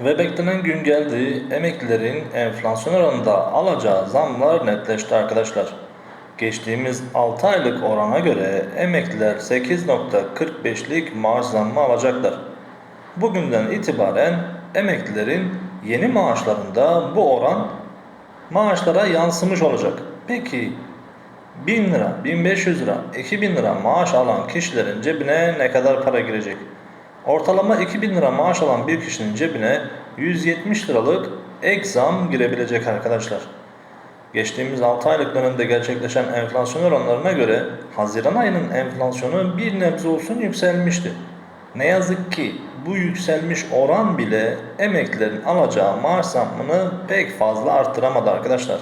Ve beklenen gün geldi. Emeklilerin enflasyon oranında alacağı zamlar netleşti arkadaşlar. Geçtiğimiz 6 aylık orana göre emekliler 8.45'lik maaş zammı alacaklar. Bugünden itibaren emeklilerin yeni maaşlarında bu oran maaşlara yansımış olacak. Peki 1000 lira, 1500 lira, 2000 lira maaş alan kişilerin cebine ne kadar para girecek? Ortalama 2000 lira maaş alan bir kişinin cebine 170 liralık ek zam girebilecek arkadaşlar. Geçtiğimiz 6 aylık dönemde gerçekleşen enflasyon oranlarına göre Haziran ayının enflasyonu bir nebze olsun yükselmişti. Ne yazık ki bu yükselmiş oran bile emeklilerin alacağı maaş zammını pek fazla arttıramadı arkadaşlar.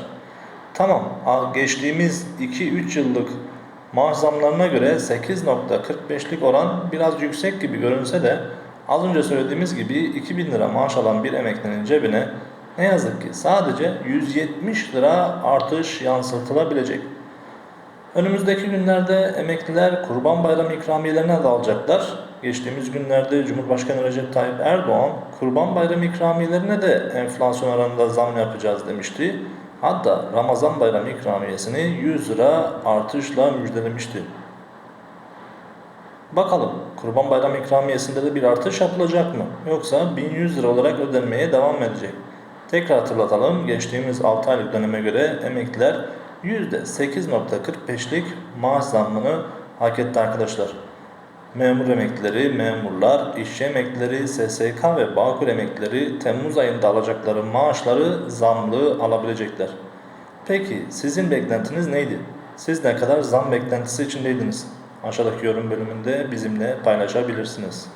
Tamam, a- geçtiğimiz 2-3 yıllık maaş zamlarına göre 8.45'lik oran biraz yüksek gibi görünse de az önce söylediğimiz gibi 2000 lira maaş alan bir emeklinin cebine ne yazık ki sadece 170 lira artış yansıtılabilecek. Önümüzdeki günlerde emekliler Kurban Bayramı ikramiyelerine de alacaklar. Geçtiğimiz günlerde Cumhurbaşkanı Recep Tayyip Erdoğan Kurban Bayramı ikramiyelerine de enflasyon oranında zam yapacağız demişti. Hatta Ramazan Bayramı ikramiyesini 100 lira artışla müjdelemişti. Bakalım Kurban Bayramı ikramiyesinde de bir artış yapılacak mı? Yoksa 1100 lira olarak ödenmeye devam edecek? Tekrar hatırlatalım. Geçtiğimiz 6 aylık döneme göre emekliler %8.45'lik maaş zammını hak etti arkadaşlar. Memur emeklileri, memurlar, işçi emeklileri, SSK ve Bağkur emeklileri Temmuz ayında alacakları maaşları zamlı alabilecekler. Peki sizin beklentiniz neydi? Siz ne kadar zam beklentisi içindeydiniz? Aşağıdaki yorum bölümünde bizimle paylaşabilirsiniz.